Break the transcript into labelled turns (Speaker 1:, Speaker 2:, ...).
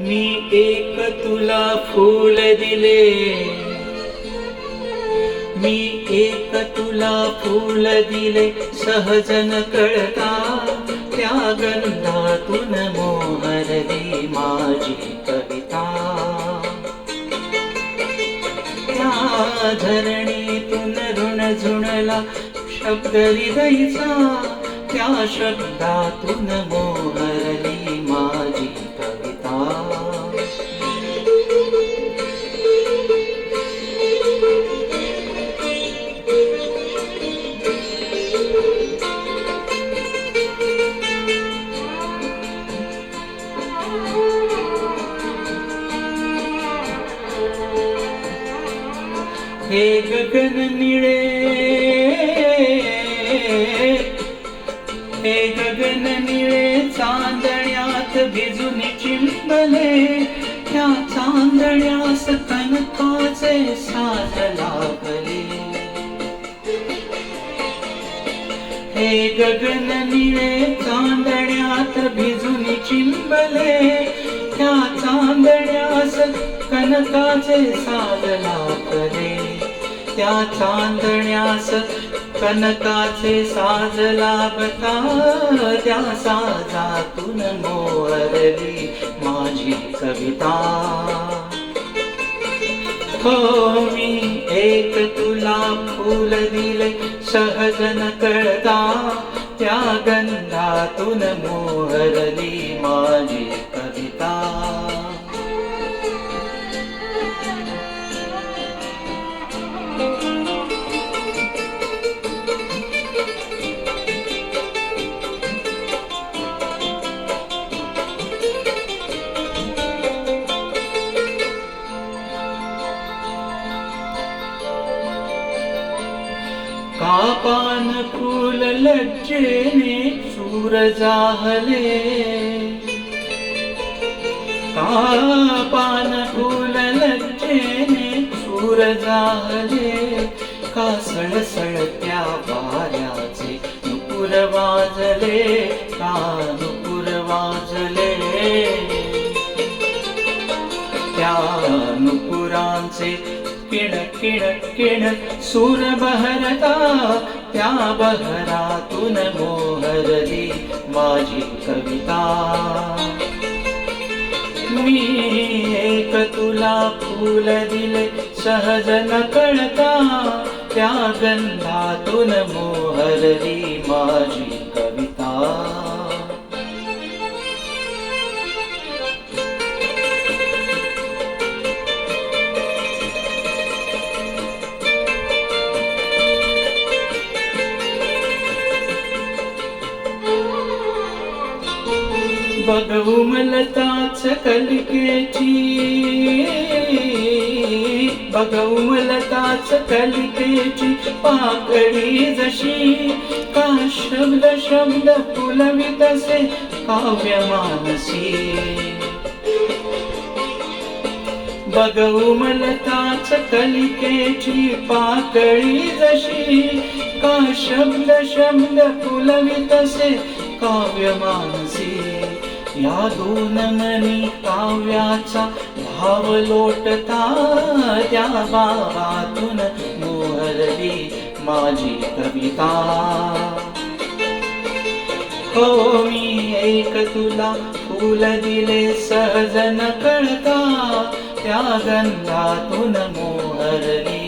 Speaker 1: मी एक तुला फूल दिले. मी एक तुला फूल दिले सहजन कळता. त्या गंधातून मोहरली माझी कविता. त्या धरणीतून ऋण झुणला शब्द हृदयचा. त्या शब्दातून हे गगन निळे. हे गगन निळे चांदण्यात भिजून चिंबले. त्या चांदण्यास कनकाचे साज लाभले हे गगन निळे चांदण्यात भिजून चिंबले. त्या चांदण्यास कनकाचे साज लाभले त्या चांदण्यास कनकाचे साज लाभता त्या साजातून मोहरली माझी कविता. हो मी एक तुला फूल दिले सहजन कळता. त्या गंधातून मोहरली माझी कापान फूल लज्जेने सूर जाहले. कापान फूल लज्जेने सूर जाहले. का सळसळत्या वाऱ्याचे नुपुर वाजले. का नुपुरांचे किण किण किण सूर बहरता. त्या बहरातून मोहरली माझी कविता. मी एक तुला फूल दिले सहज न कळता. त्या गंधातून मोहरली माझी कविता. बघू कलिकेची बघू मलताच कलिकेची पाकळी जशी का शब्द शब्द फुलवितसे काव्य मानसी बघू मलताच कलिकेची पाकळी जशी का शब्द शब्द फुलवितसे काव्य मानसी या दोन मनी काव्याचा भाव लोटता त्या भावातून मोहरली माझी कविता. हो मी एक तुला फूल दिले सहजन कळता. त्या गंधातून मोहरली